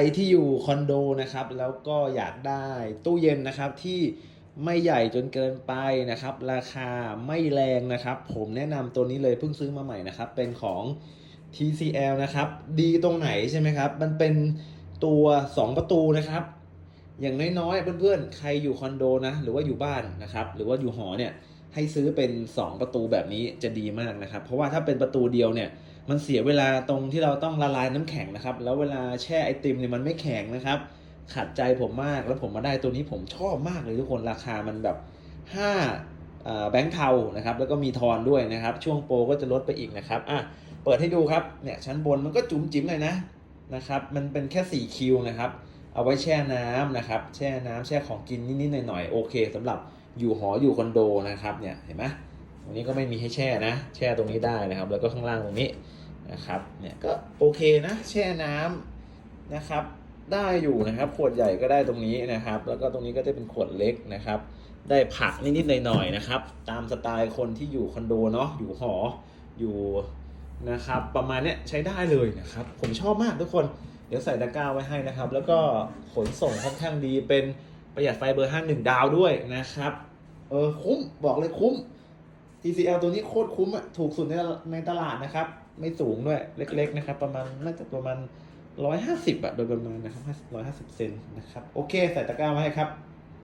ใครที่อยู่คอนโดนะครับแล้วก็อยากได้ตู้เย็นนะครับที่ไม่ใหญ่จนเกินไปนะครับ ราคาไม่แรงนะครับ ผมแนะนำตัวนี้เลยเพิ่งซื้อมาใหม่นะครับ เป็นของ TCL นะครับ ดีตรงไหนใช่ไหมครับ มันเป็นตัว 2 ประตูนะครับ อย่างน้อยๆเพื่อนๆ ใครอยู่คอนโดนะ หรือว่าอยู่บ้านนะครับ หรือว่าอยู่หอเนี่ยให้ซื้อเป็น 2 ประตูแบบนี้จะดีมากนะครับ เพราะว่าถ้าเป็นประตูเดียวเนี่ย มันเสียเวลาตรงที่เราต้องละลายน้ำแข็งนะครับ แล้วเวลาแช่ไอติมเนี่ยมันไม่แข็งนะครับ ขัดใจผมมากแล้วผมมาได้ตัวนี้ผมชอบมากเลยทุกคนราคามันแบบ5อ่าแบงค์เทานะครับ แล้วก็มีทอนด้วยนะครับ ช่วงโปรก็จะลดไปอีกนะครับอะเปิดให้ดูครับเนี่ยชั้นบนมันก็จุ๋มจิ๋มเลยนะนะครับ มันเป็นแค่4คิวนะครับ เอาไว้แช่น้ำนะครับ แช่น้ำแช่ของกินนิดๆหน่อยๆโอเคสำหรับอยู่หออยู่คอนโดนะครับเนี่ยเห็นไหมตรงนี้ก็ไม่มีให้แช่นะ แช่ตรงนี้ได้นะครับ แล้วก็ข้างล่างตรงนี้ นะครับเนี่ยก็โอเคนะแช่น้ำนะครับ ได้อยู่นะครับ ขวดใหญ่ก็ได้ตรงนี้นะครับ แล้วก็ตรงนี้ก็จะเป็นขวดเล็กนะครับ ได้ผักนิดๆหน่อยๆนะครับ ตามสไตล์คนที่อยู่คอนโดเนาะอยู่หออยู่นะครับ ประมาณเนี้ยใช้ได้เลยนะครับ ผมชอบมากทุกคนเดี๋ยวใส่ตะกร้าไว้ให้นะครับ แล้วก็ขนส่งค่อนข้างดีเป็นประหยัดไฟเบอร์ห้าหนึ่งดาวด้วยนะครับ เออคุ้มบอกเลยคุ้ม TCL ตัวนี้โคตรคุ้มอะ ถูกสุดในในตลาดนะครับ ไม่สูงด้วย เล็กๆนะครับ ประมาณน่าจะประมาณร้อยห้าสิบอะโดยประมาณนะครับร้อยห้าสิบเซนนะครับ โอเค ใส่ตะกร้าไว้ให้ครับ